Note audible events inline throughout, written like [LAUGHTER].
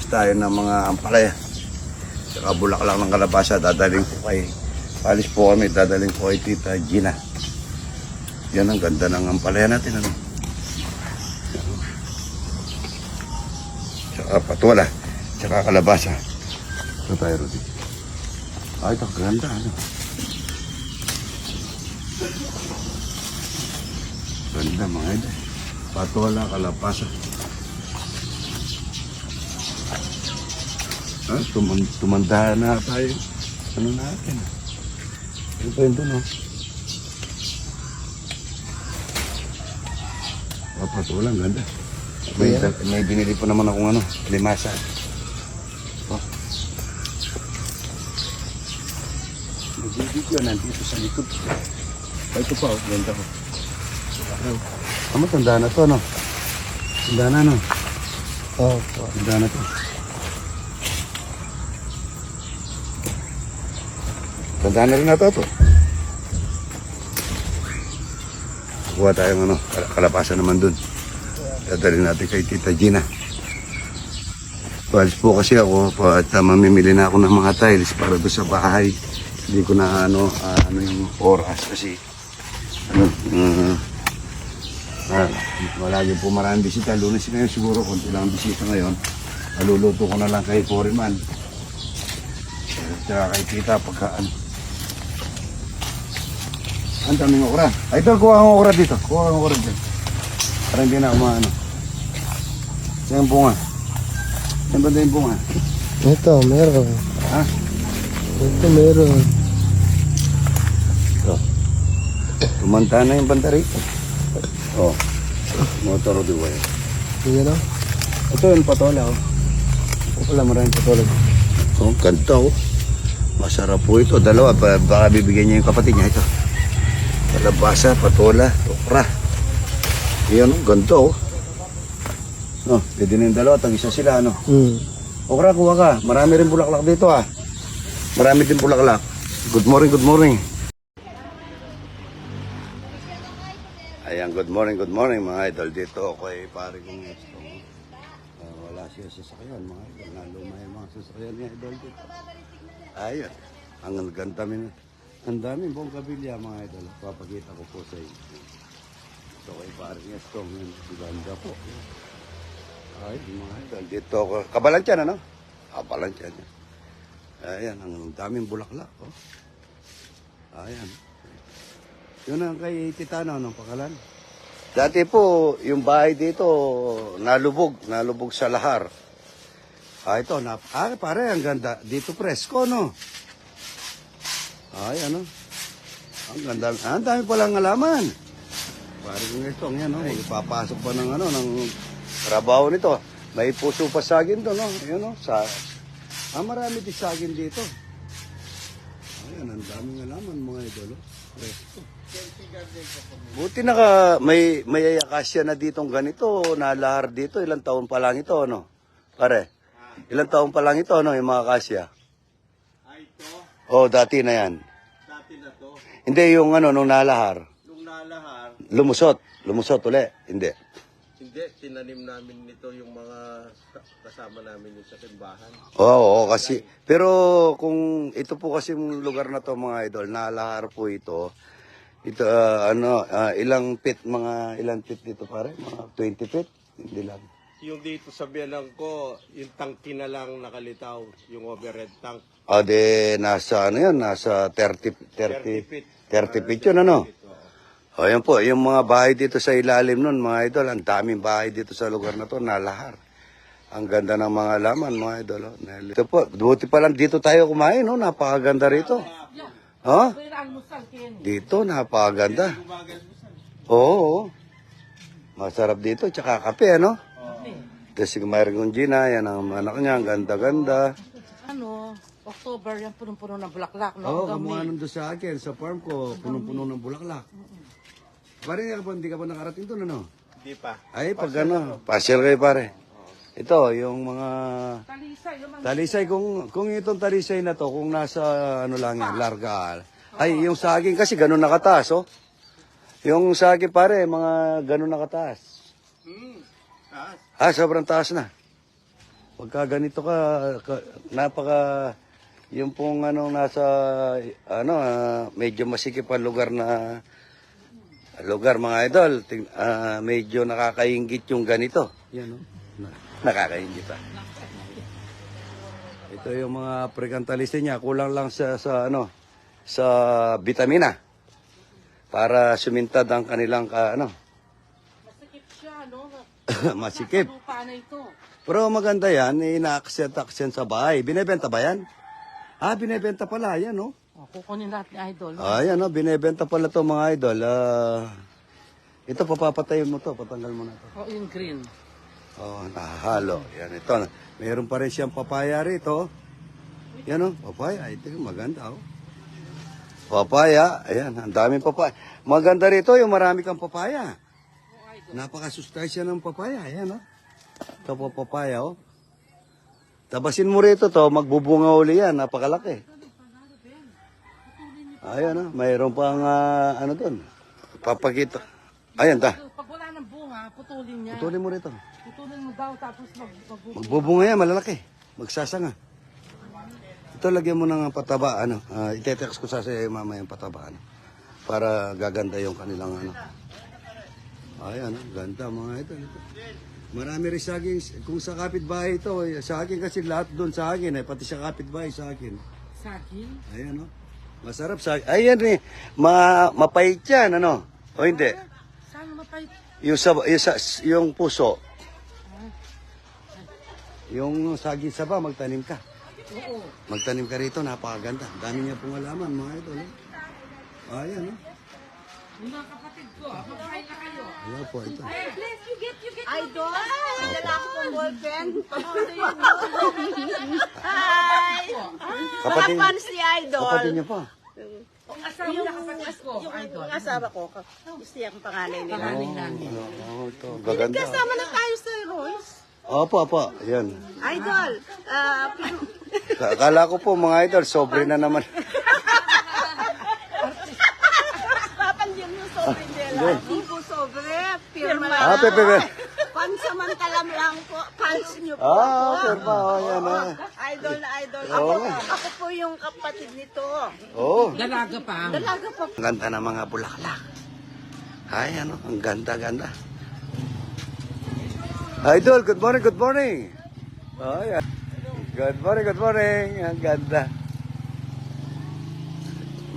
Harvest tayo ng mga ampalaya. Saka bulaklak ng kalabasa, dadaling ko kay Palis po kami, dadaling ko kay Tita Gina. Yan ang ganda ng ampalaya natin. Ano? Tsaka patola. Tsaka kalabasa. Ito tayo, Rudy. Ay, ito, ganda. Ano? Ganda mga ito. Patola, kalabasa. Ah, tuman tumanda na tayo. Ano natin? Ano pa yun doon, oh? Ang ganda. May, may binili pa naman akong ano, limasa. Oh. Nag-video nandito sa likod. Ah, ito pa, oh, ganda ko. Ah, matanda na to, no? Tanda na, no? Oo. Tanda na to. Tanda na rin na to. to. Kuha tayong ano, kal- kalapasan naman dun. Dadalhin natin kay Tita Gina. Palis po kasi ako at uh, mamimili na ako ng mga tiles para doon sa bahay. Hindi ko na ano, ah, ano yung oras kasi ano, uh, ah, malagi po maraming bisita. Lunes ngayon siguro, konti lang ang bisita ngayon. Maluluto ko na lang kay Foreman. Tsaka kay Tita pagka ano. Ang daming okra. Ito, kuha ang okra dito. Kuha ang okra dito. Para hindi na kumaano. Saan yung bunga? Saan ba yung bunga? Ito, meron. Ha? Ito, meron. Ito. Tumanta na yung banda rito. Oh. Motor di way. Yan o. Ito yung patola oh. Ito pala maraming patola. Oh, ganda oh. Masarap po ito. Dalawa. Baka bibigyan niya yung kapatid niya ito. Kalabasa, patola, okra. Oh, ganda oh. Oh, pwede na yung dalawa. Tag-isa sila ano. Hmm. Okra, kuha ka. Marami rin bulaklak dito ah. Marami din bulaklak. Good morning, good morning. Ayan, good morning, good morning mga idol. Dito ako ay pare kong esto. Uh, wala siya sa sasakyan mga idol. Naluma yung mga sasakyan ni idol dito. Ayan. Ang ganda min. Ang daming buong kabilya mga idol. Papakita ko po sa inyo. Ito kay pare kong esto. Ang ganda po. Ay, mga idol. Dito ako. Kabalansyan, ano? Kabalansyan. Ayan, ang daming bulaklak. Oh. Ayan. Yun ang kay Titano, anong pangalan? Dati po, yung bahay dito, nalubog. Nalubog sa lahar. Ah, ito. Na, ah, pare, ang ganda. Dito presko, no? Ay, ano? Ang ganda. Ah, ang dami palang alaman. Pare kong ito, yan, no? Ipapasok pa ng, ano, ng trabaho nito. May puso pa sagin to, no? Ayan, no? Sa, ah, marami din sagin dito. Ayan, ang daming alaman, mga idolo. Presko. Buti naka, may, may akasya na ditong ganito, nalahar dito. Ilang taon pa lang ito, no? Pare, ilang taon pa lang ito, no? Yung mga akasya. Ay, ito, Oh, dati na yan. Na to. Hindi yung ano, nung nalahar. Nung nalahar, Lumusot. Lumusot uli. Hindi. hindi, tinanim namin nito yung mga ka- kasama namin yung sa timbahan. Oo, oo, kasi, pero kung ito po kasi yung lugar na to mga idol, nalahar po ito, ito, ah, ano, ah, ilang feet, mga ilang feet dito pare? Mga 20 feet? Hindi lang. Yung dito sa biyanan ko, yung tangki na lang nakalitaw, yung overhead tank. O de, nasa, ano yan, nasa 30, 30 30, feet. 30 feet yun, ano? O yan po, yung mga bahay dito sa ilalim nun, mga idol, ang daming bahay dito sa lugar na to, nalahar. Ang ganda ng mga laman, mga idol. oh. Ito po, buti pa lang dito tayo kumain, no? Napakaganda rito. Ha? Dito, napakaganda. Oo, oo. Masarap dito, tsaka kape, ano? Tapos si Mayroon kong Gina, yan ang anak niya, ang ganda-ganda. ano, October, yan punong-puno ng bulaklak, no? Oo, oh, kamuha doon sa akin, sa farm ko, punong-puno ng bulaklak. Pare, hindi ka pa, hindi ka pa nakarating doon, ano? Hindi pa. Ay, pag ano, pasyal kayo pare. Ito, yung mga Talisay, yung mga talisay, kung, kung itong talisay na to, kung nasa, ano lang yan, larga. Ay, yung saging kasi ganun nakataas, oh. Yung saging pare, mga ganun nakataas. Taas. Ah, sobrang taas na. Pagka ganito ka, ka- napaka, yung pong ano nasa, ano, ah, medyo masikip ang lugar na, lugar mga idol, ting, ah, medyo nakakaingit yung ganito. Yan o. Nakakaingit ah. Ito yung mga prekantalisin niya, kulang lang sa, sa ano, sa vitamina para sumintad ang kanilang ka, ano, no? [LAUGHS] masikip. Na ito. Pero maganda yan, ina-accent-accent sa bahay. Binebenta ba yan? Ah, binebenta pala, yan, no? O, kukunin natin ni Idol. Ah, yan, no? Binebenta pala to mga idol. Ah, ito, papapatayin mo to, patanggal mo na to. O, yung green. Oh, nahahalo. Yan, ito. Meron pa rin siyang papaya rito. Yan, oh, papaya. Ito yung maganda, oh. Papaya, ayan, ang daming papaya. Maganda rito yung marami kang papaya. Napakasustansya ng papaya, ayan, oh. Ito po papaya, oh. Tabasin mo rito to, magbubunga uli yan, napakalaki. Ayan, oh, mayroon pang, ah, ano doon, papakita. Ayan, ta. Pag wala ng bunga, putulin niya. Putulin mo rito. Putulin mo daw, tapos mag, mag, Magbubunga yan, malalaki. Magsasanga. Ito, lagyan mo ng pataba, ano. Uh, itetext ko sa sa'yo mamaya yung pataba, ano. Para gaganda yung kanilang, ano. Ayan, ano, ganda mga ito. ito. Marami rin saging, kung sa kapitbahay ito, eh, sa akin kasi lahat doon sa akin, eh, pati sa kapitbahay sa akin. saging. Ayan, no. Masarap sa Ayan, eh. Ma, mapait yan, ano. O hindi. Saan mapay? Yung, sa, yung, sa, yung puso. Yung saging saba, magtanim ka. Oo. Magtanim ka rito, napakaganda. Ang Dami niya pong alaman, mga idol. eh. Ayan, oh. Yung mga kapatid ko, magkain na kayo. Ayan po, ito. Idol! Ay, lalaki kong ballpen. Hi! Kapatid, Kapan si Idol. kapatid niya pa. Ang asawa na kapatid ko, Idol. Yung asawa ko, gusto yung panganay nila. Pangaling namin. Oo, ito. Gaganda. Kasama na tayo sa Royce. Opo, opo. Ayan. Idol, pin- Akala ko po, mga idol, sobre na naman. [LAUGHS] papansin mo sobre nila. Firma Ah, pepe. Pansamantalam lang po, pants nyo po. Ah, perma. Oh, yan, ah. Idol na idol. Ako, Oo. ako po yung kapatid nito. Oo. Dalaga pa. Dalaga pa Ang ganda ng mga bulaklak. Ay, ano, ang ganda-ganda. Idol, good morning, good morning. Ay, ah. good morning, good morning. Ang ganda.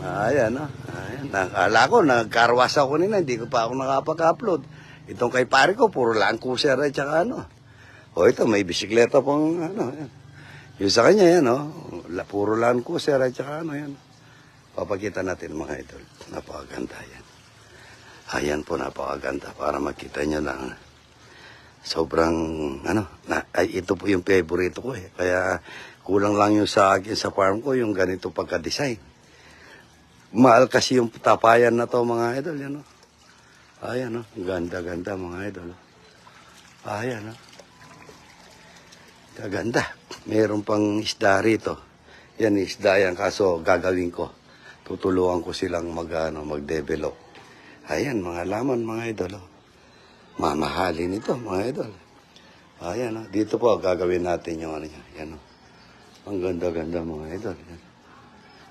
Ay, ano. Ay, nakala ko, nagkarwas ako nila, hindi ko pa ako nakapag-upload. Itong kay pare ko, puro lang kuser at saka ano. O ito, may bisikleta pang ano. Yan. Yung sa kanya, yan, oh. La- Puro lang kuser at saka ano, yan. Papakita natin mga idol. Napakaganda yan. Ayan po, napakaganda. Para makita nyo lang. Sobrang, ano, na, ay, ito po yung favorite ko eh. Kaya kulang lang yung sa akin sa farm ko, yung ganito pagka-design. Mahal kasi yung tapayan na to mga idol. Yan, oh. Ayan, oh. Ganda-ganda mga idol. Ayan, oh. Kaganda. Meron pang isda rito. Yan, isda yan. Kaso gagawin ko. Tutulungan ko silang mag, ano, mag-develop. Ayan, mga laman, mga idol. Oh. Mamahalin ito, mga idol. Ayan, dito po, gagawin natin yung ano. Yan, oh. Ang ganda-ganda, mga idol.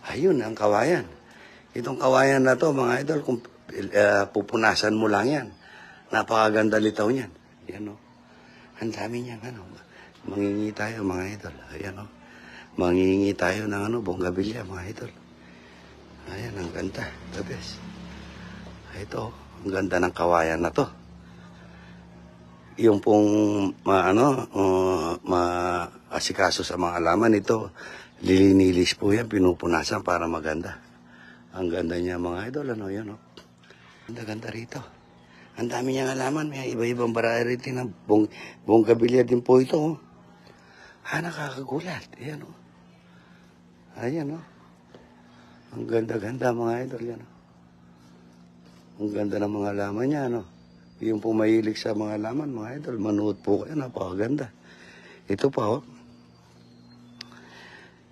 Ayun, ang kawayan. Itong kawayan na to, mga idol, kung eh, pupunasan mo lang yan. Napakaganda litaw niyan. Yan, oh. Ang dami niyan, ano. Mangingi tayo, mga idol. Ayan, oh. Mangingi tayo ng ano, bonggabilya, mga idol. Ayan, ang ganda. The best. Ito, ang ganda ng kawayan na to. Yung pong ma, ano, uh, maasikaso sa mga alaman ito, lilinilis po yan, pinupunasan para maganda. Ang ganda niya mga idol, ano yan, oh. Ganda ganda rito. Ang dami niyang alaman, may iba-ibang variety ng bong, bonggabilya din po ito, oh. Ah, nakakagulat. Ayan, oh. Ayan, oh. Ang ganda-ganda mga idol yan. oh. Ang ganda ng mga laman niya, no? Yung pumahilig sa mga laman, mga idol, manood po kayo, napakaganda. Ito pa, oh.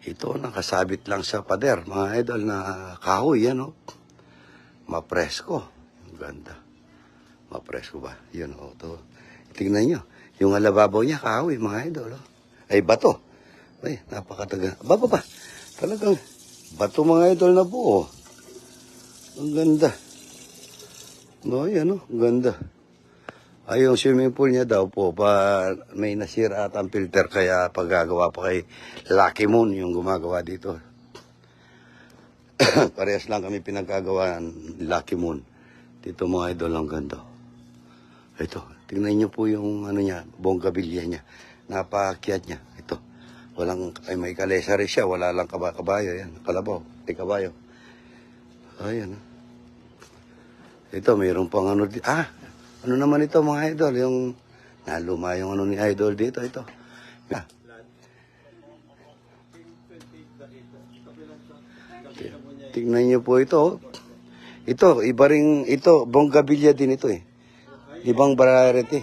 Ito, nakasabit lang sa pader, mga idol, na kahoy, yan, oh. Mapresko. Ganda. Mapresko ba? Yun, oh, to. Tingnan nyo. Yung alababaw niya, kahoy, mga idol, oh. Ay, bato. Ay, napakataga. Ba, ba. Talagang bato mga idol na buo. Ang ganda. No, yan oh, ganda. Ay, yung swimming pool niya daw po, pa, may nasira at ang filter kaya paggagawa pa kay Lucky Moon yung gumagawa dito. [COUGHS] Parehas lang kami pinagkagawa ng Lucky Moon. Dito mga idol ang ganda. Ito, tingnan niyo po yung ano niya, bonggabilya niya. Napaakyat niya. Ito. Walang, ay may kalesa rin siya. Wala lang kaba, kabayo. Yan, kalabaw. May kabayo. Ayan. ah. Ito, mayroon pang ano di Ah, ano naman ito mga idol? Yung naluma yung ano ni idol dito. Ito. Ah. Tingnan niyo po ito. Oh. Ito, iba ring, ito, bonggabilya din ito eh. Ibang variety.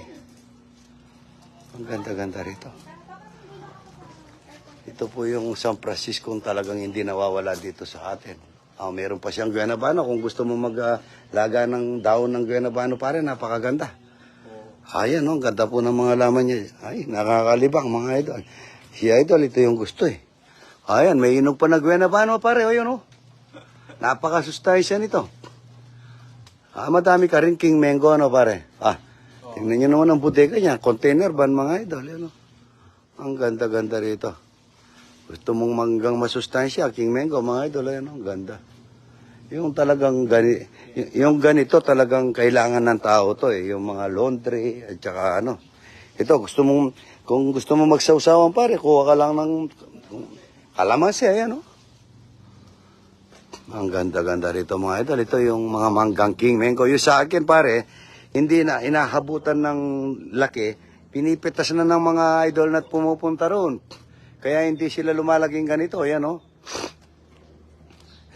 Ang ganda-ganda rito. Ito po yung San Francisco talagang hindi nawawala dito sa atin. Ah, meron pa siyang guyanabano. Kung gusto mo maglaga ng daon ng guyanabano pare, napakaganda. Ayan, no, ang ganda po ng mga laman niya. Ay, nakakalibang mga idol. Si idol, ito yung gusto eh. Ayan, may inog pa na guyanabano pare. O yun, oh. Napakasustansya nito. Ah, madami ka rin king mango, ano pare? Ah, tingnan nyo naman ang bodega niya. Container ban mga idol, ano? Ang ganda-ganda rito. Gusto mong manggang masustansya, king mango, mga idol, ano? Ang ganda. Yung talagang gani, yung ganito talagang kailangan ng tao to eh. Yung mga laundry at saka ano. Ito, gusto mong, kung gusto mo magsawsawan pare, kuha ka lang ng kalamansi, ayan oh. Ang ganda-ganda rito mga idol. Ito yung mga manggang king mango. Yung sa akin pare, hindi na inahabutan ng laki. Pinipitas na ng mga idol na pumupunta roon. Kaya hindi sila lumalaging ganito. Ayan oh.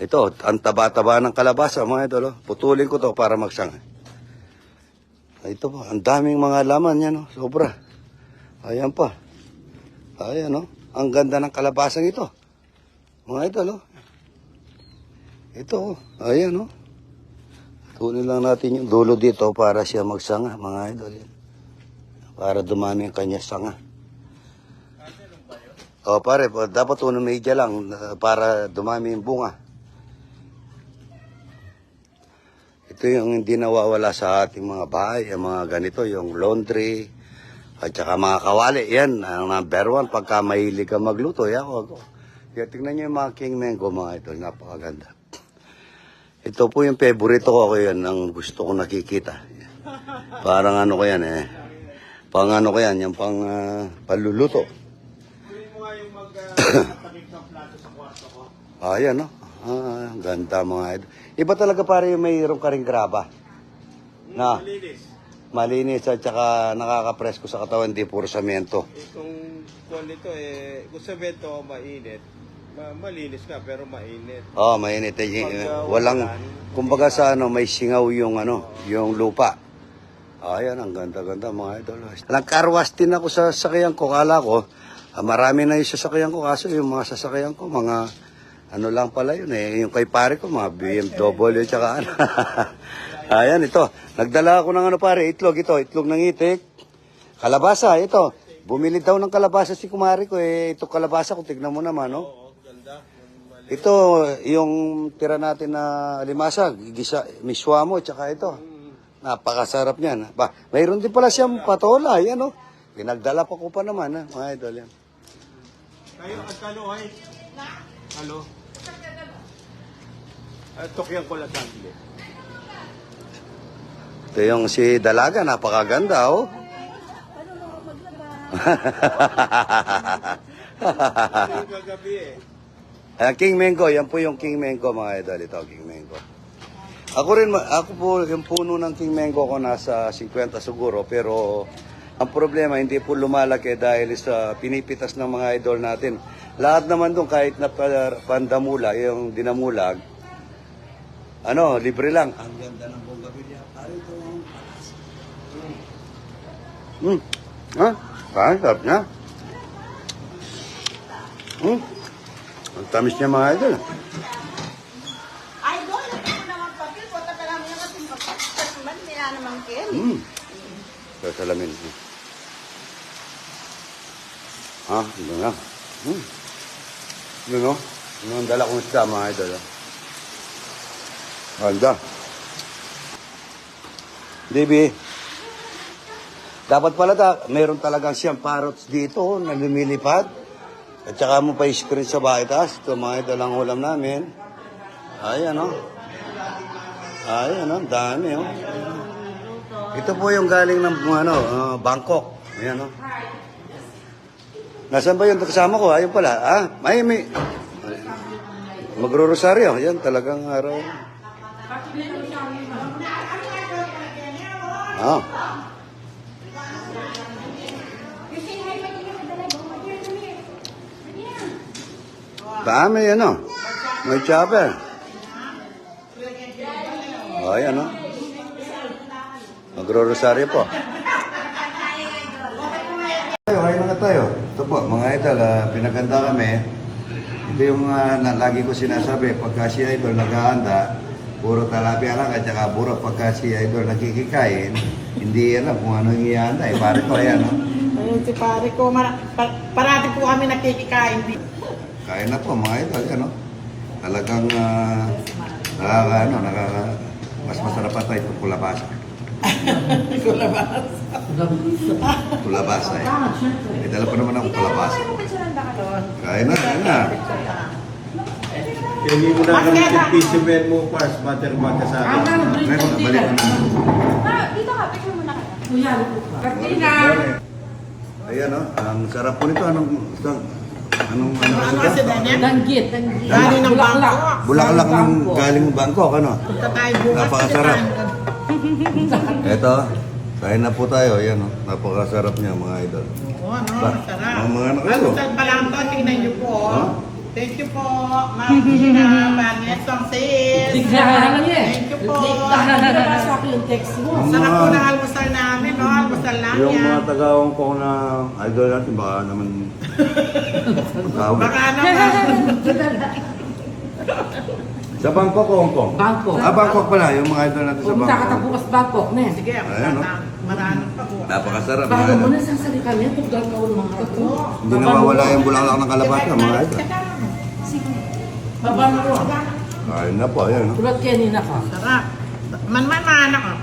Ito, ang taba-taba ng kalabasa mga idol. Oh. Putulin ko to para magsanga. Ito po, ang daming mga laman yan. Oh. Sobra. Ayan pa. Ayan oh. Ang ganda ng kalabasang ito. Mga idol oh. Ito, oh. ayan, oh. Tunin lang natin yung dulo dito para siya magsanga, mga idol. Yan. Para dumami ang kanya sanga. O pare, pa- dapat unang media lang uh, para dumami yung bunga. Ito yung hindi nawawala sa ating mga bahay, yung mga ganito, yung laundry, at saka mga kawali. Yan, ang number one, pagka mahilig ka magluto, yan ako. Kaya tingnan nyo yung mga king mango, mga ito, napakaganda. Ito po yung favorito ko, yan, ang gusto ko nakikita. Parang ano ko yan eh. Pang ano ko yan, yung pang ah, paluluto. [COUGHS] Ah, yan no. Ah, ganda mga idol. Iba talaga pare yung mayroong ka graba. Na, Malinis. malinis at saka nakakapresko sa katawan, di puro samento. Itong kuwan nito eh, kung sabihin to mainit, ma- malinis ka pero mainit. Oh, mainit eh. Pag, uh, Walang, ulan, kumbaga sa ano, may singaw yung ano, yung lupa. Ayan, ang ganda-ganda mga idol. Nagkarwas din ako sa sasakyan ko. Kala ko, ah, marami na yung sasakyan ko. Kaso yung mga sasakyan ko, mga ano lang pala yun eh. Yung kay pare ko, mga BMW tsaka ano. [LAUGHS] Ayan, ito. Nagdala ako ng ano pare, itlog ito. Itlog ng itik. Kalabasa, ito. Bumili daw ng kalabasa si kumari ko eh. Ito kalabasa ko, tignan mo naman, no? Ito, yung tira natin na limasag, gisa, miswa mo, tsaka ito. Napakasarap niyan. Ba, mayroon din pala siyang patola, yan o. Pinagdala pa ko pa naman, ha, mga idol yan. Kayo, at kalo ay? Halo? Tukyan ko lang. Ito yung si Dalaga, napakaganda, oh. Yung [LAUGHS] kagabi eh. Ayan, King Mango, yan po yung King Mango, mga idol. Ito, King Mango. Ako rin, ako po, yung puno ng King Mango ko nasa 50 siguro, pero ang problema, hindi po lumalaki dahil sa pinipitas ng mga idol natin. Lahat naman doon, kahit na pa- pandamula, yung dinamulag, ano, libre lang. Ang ganda ng bonggabilya. Pare ito ang Hmm. Ha? Pare, sarap niya. Hmm. Ang tamis niya mga idol. Doon, hindi ko naman papel. Punta ka lang naman yung papel. Man, nila naman kin. Hmm. Sa salamin. Ha? Ito na. Hmm. Ito no? Ito ang dala kong isda mga idol. ah. Ganda. Baby. Dapat pala ta, meron talagang siyang parrots dito na lumilipad. At saka mo pa screen sa bahay taas. Ito mga idol ang ulam namin. Ayan o. Ayan o, dami o. Ito po yung galing ng ano, ah, Bangkok. Ayan o. Nasaan ba yung kasama ko? Ayun pala. Ah, may, may. Magro-rosaryo. Yan, talagang araw. Ah. Dami yan o. May chopper. O, yan o. Magro-rosaryo po. Tayo, kayo na tayo. Ito po, mga idol, ah, pinaganda kami. Ito yung ah, na, lagi ko sinasabi, pagka si idol naghahanda, puro talapia lang at saka puro pagka si idol nagkikikain, hindi alam kung ano yung ihanda. Eh, pare ko, ayan, no? Ayun si pare ko, mara, pa- parati po kami nakikikain. Kain na po, mga idol, ano? Talagang, ah, nakaka, ano, nakaka, mas masarap pa tayo itong [LAUGHS] kulabasa. Kulabasa, eh. May dala pa naman ako kulabasa. Kain na, kain na. Kaya hindi mo na kami specimen mo, Pars, butter butter sa akin. Meron, balik na. Ayan, no? Ang sarap po nito. Anong, anong, Ano ano, kasi Daniel? Danggit. Galing ng bangko. Bulaklak ng galing Bangkok, ano? Punta tayo bukas. Napakasarap. kakain. Eto, kain na po tayo. Ayan, no? Napakasarap niya, mga idol. Oo, ano, Ba? masarap. Mga mga anak ko. Almusal pa lang to, tingnan niyo po. Ha? Thank you po, Martina, Vanessa, Sis. Digdahan lang yan. Thank you po. Digdahan na yung text mo. Ang Sarap po mga- ng almusal namin, no? Almusal lang Yung yan. mga taga-Hong Kong na idol natin, baka naman [LAUGHS] magkawin. Baka naman. Sa Bangkok o Hong Kong? Bangkok. Ah, Bangkok pala. Yung mga idol natin sa Pumunta ka Bangkok. bukas Bangkok na eh. Sige, Ayan, no? marami pa po. Napakasarap, mga Bago mo idol. na sasalita niya, tugdal ka ulo mga ito. Hindi nawawala yung bulaklak ng kalabasa, mga idol. Baba mo ko. Kain na po, ayan? Tulad kaya nina ka. Sarap. Man-man maanak oh.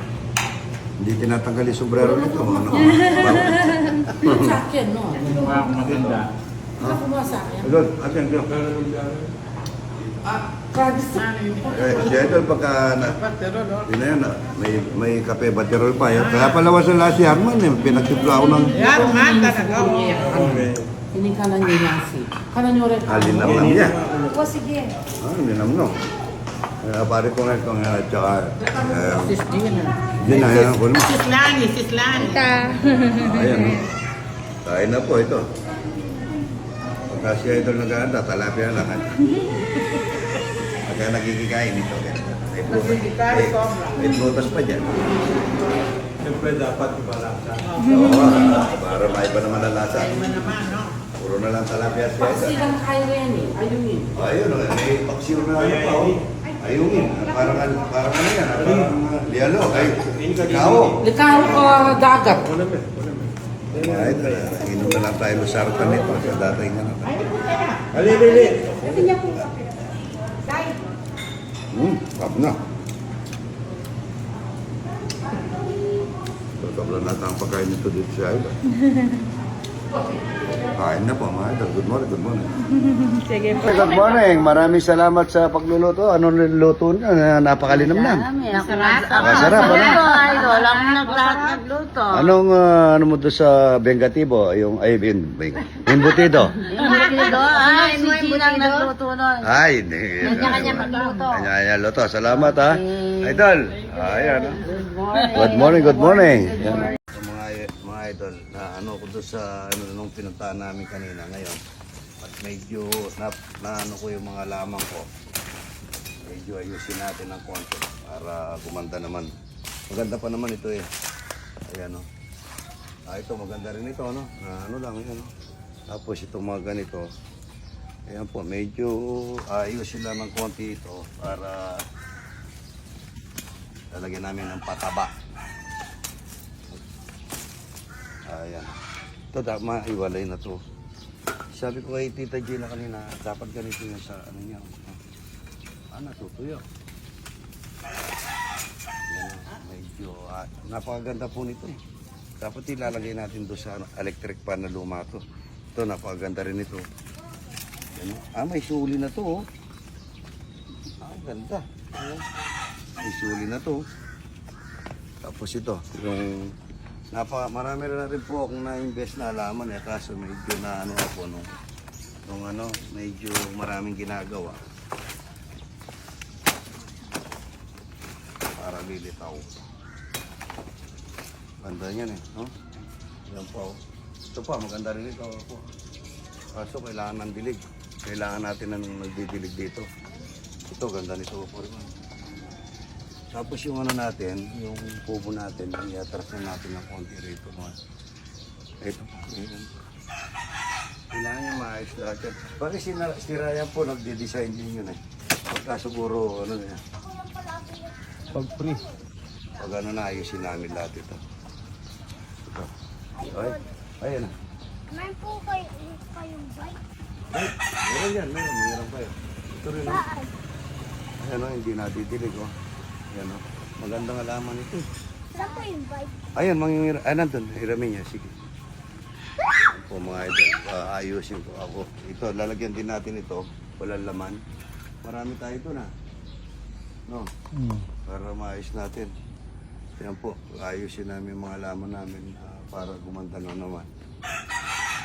Hindi tinatanggal yung sombrero nito, ano. Sa akin, no? Maganda. Ano kumuha sa akin? Idol, atin, idol. Practice. Eh, si Idol, pagka na, yun na yun, na, may, may kape baterol pa yun. Kaya palawas sa last year man, eh, pinagtipla ako ng Yan man talaga. oh. Hindi ka na niya si. Kana niyo rin. halinam lang niya. O sige. Ah, halinam no. Kaya pare ko nga itong yan, at saka, eh, Sis Gina. hindi na yan ako naman. Sis Lani, sis Lani. Ayan, no. Kain na po ito. Pagka si Idol nag-aanda, talapia lang. eh. Pagka nagkikikain ito. May prutas, may, may prutas pa dyan. Siyempre dapat ibalasa. Oo, para maiba naman ang lasa. Iba naman, no? Puro na lang talapia si Pag Idol. silang kayo yan eh. Ayun eh. Ayun, oh, may paksiw na ano pa, oh. Ayungin. Parang, parang ano yan, ah, parang uh, lialo. Ay, kao. Likaro ko dagat. Wala ba? Ah, inom na lang tayo lusartan nito. Sa dating ano. Alilili. Hmm, sarap na. Sobrang nata ang pagkain nito dito sa idol. [LAUGHS] Kain na po mga idol. Good morning, good morning. [LAUGHS] Sige po. Good morning. Maraming salamat sa pagluluto. Ano niluluto niyo? Na- Napakalinamnam. Masarap. Masarap, ano? Idol. Ang naglahat nagluto. Anong ah, ano mo doon sa Bengatibo? Yung, ay, bin, bin, embutido. Yung butido. Ay, si Ginang nagluto nun. Ay, hindi. Kanya-kanya magluto. Kanya-kanya luto. Salamat ha. Idol. Ayan. ah. morning. Good morning, good morning. Yan. Idol, na ano ko doon sa ano, nung pinuntahan namin kanina ngayon. At medyo na, na ano ko yung mga lamang ko. Medyo ayusin natin ng konti para gumanda naman. Maganda pa naman ito eh. Ayan o. Ah, ito maganda rin ito no. Na ano lang yan. oh. Tapos itong mga ganito. Ayan po, medyo ayusin lang ng konti ito para lalagyan namin ng pataba. Ayan. Ito, maiwalay na to. Sabi ko kay Tita Gina kanina, dapat ganito yung sa ano niya. Ah, natutuyo. Yan, medyo, ah, napakaganda po nito eh. Dapat ilalagay natin doon sa ano, electric pan na luma to. Ito, napakaganda rin ito. Yan, oh. ah, may suli na to oh. Ah, ganda. Ayan. May suli na to. Tapos ito, yung Napa, marami na rin po akong na-invest na alaman eh, kaso medyo na ano ako nung, nung ano, medyo maraming ginagawa. Para lilitaw. Ganda yan eh, no? Yan po. Ito pa, maganda rin ito. Po. Kaso kailangan ng dilig. Kailangan natin ng nagdidilig dito. Ito, ganda nito po rin. Tapos yung ano natin, yung kubo natin, i-atras na natin ng konti rito. Mga. Ito, ayan. Kailangan yung maayos lahat yan. Bakit si, si Ryan po nagde-design din yun eh. Pagka siguro, ano na Pag free. pag ano na, ayusin namin lahat ito. Ito. Ay, ayan na. May po kayo, kayong bike. Ay, meron yan, meron, meron kayo. Ito rin, oh. Ayan o, hindi nadidilig, oh. Ayan o. Magandang alaman ito. Saan po yung bike? Ayan, mangingira. Ah, nandun. Hiramin niya. Sige. Ayan po mga idol. Ah, ayusin ko ako. Ito, lalagyan din natin ito. Walang laman. Marami tayo ito na. No? Hmm. Para maayos natin. Yan po. Ayusin namin yung mga laman namin ah, para gumanda na naman.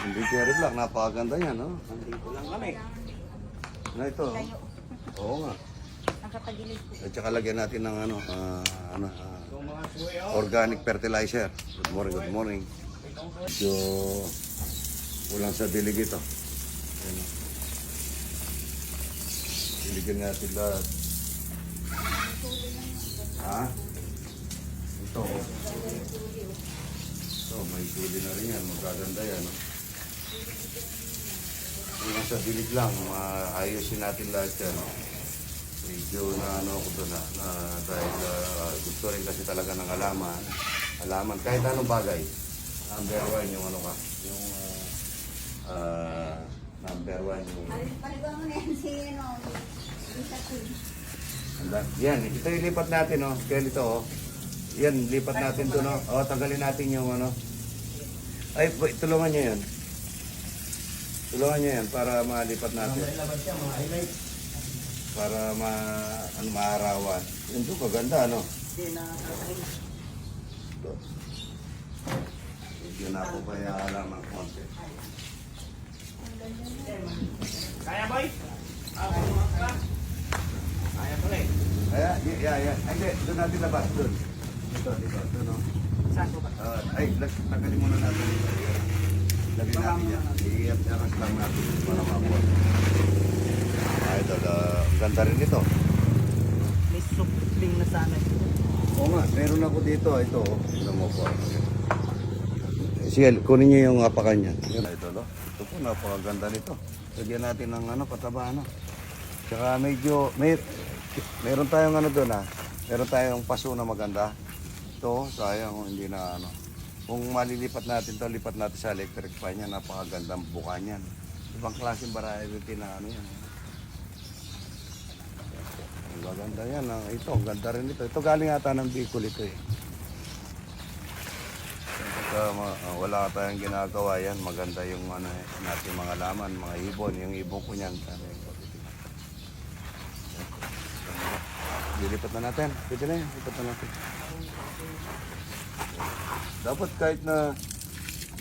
Hindi carry lang. Napakaganda yan, no? Nandito lang kami. Na ito. oh. Oo nga. At saka lagyan natin ng ano, ah, ano, ah, organic fertilizer. Good morning, good morning. Medyo kulang sa dilig ito. Diligyan natin lahat. Ha? Ito. Ito, may tuli na rin yan. Magaganda yan. Kulang sa dilig lang. Maayusin natin lahat yan. oh. Medyo na ano ako doon na, na dahil ah, gusto rin kasi talaga ng alaman. Alaman, kahit anong bagay. Number one yung ano ka, yung ah, ah, number one yung... Paligaw mo na yan si, ano, Yan, ito yung lipat natin, oh. Kaya ito, oh. Yan, lipat natin to, no? Oh, tanggalin natin yung ano. Ay, tulungan niyo yan. Tulungan niyo yan para malipat natin. Para ma, ano, maarawan. Yun to, kaganda, ano? Ito. Medyo na po kaya alam ang konti. Kaya, y- yeah, yeah. Ay, Hindi, doon natin labas, doon. Dito, dito, doon, no? Saan ba? ay, lag, tagalin muna natin. Lagyan natin yan. I-aras lang natin para mabuhat. Ito, ah, ang ganda rin ito. May supling na sana. Oo nga, meron ako dito. Ito, oh. Ito mo po. Sige, kunin niyo yung apakan niya. Yan, ito, no? Ito po, napakaganda nito. Lagyan natin ng ano, pataba, ano. Tsaka medyo, may, meron tayong ano doon, ha. Meron tayong paso na maganda. Ito, sayang, oh, hindi na ano. Kung malilipat natin to, lipat natin sa electric fan niya, napakagandang buka niyan. Ibang klaseng variety na ano yan. Ang maganda yan. ah. Ito, ang ganda rin ito. Ito galing ata ng Bicol ito eh. Pagka ma- ah, wala tayong ginagawa yan, maganda yung ano, eh, natin mga laman, mga ibon. Yung ibon ko niyan. Dilipat na natin. Pwede na yan. Lipat na natin. Dapat kahit na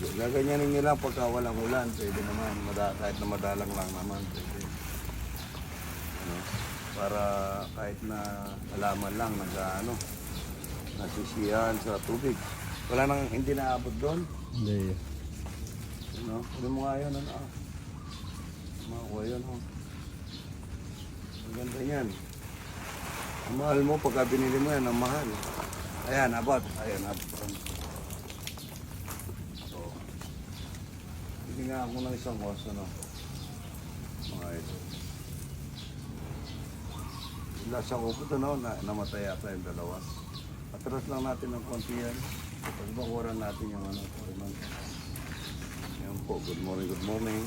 gaganyanin nyo lang pagka walang ulan, pwede naman. Mada, kahit na madalang lang naman, pwede. Ano, para kahit na alaman lang nag ano, nasisiyahan sa tubig. Wala nang hindi naabot doon. Hindi. No? Ano mo nga yun, ano? ah. Makuha yun, oh. Ang ganda yan. Ang mahal mo, pagka binili mo yan, ang mahal. Ayan, abot. Ayan, abot. So, hindi nga ako ng isang host, ano? Mga ito. Lasa ko po no, na, namatay ata yung dalawa. Atras lang natin ng konti yan. Pagbakuran natin yung ano, pariman. Yan po, good morning, good morning.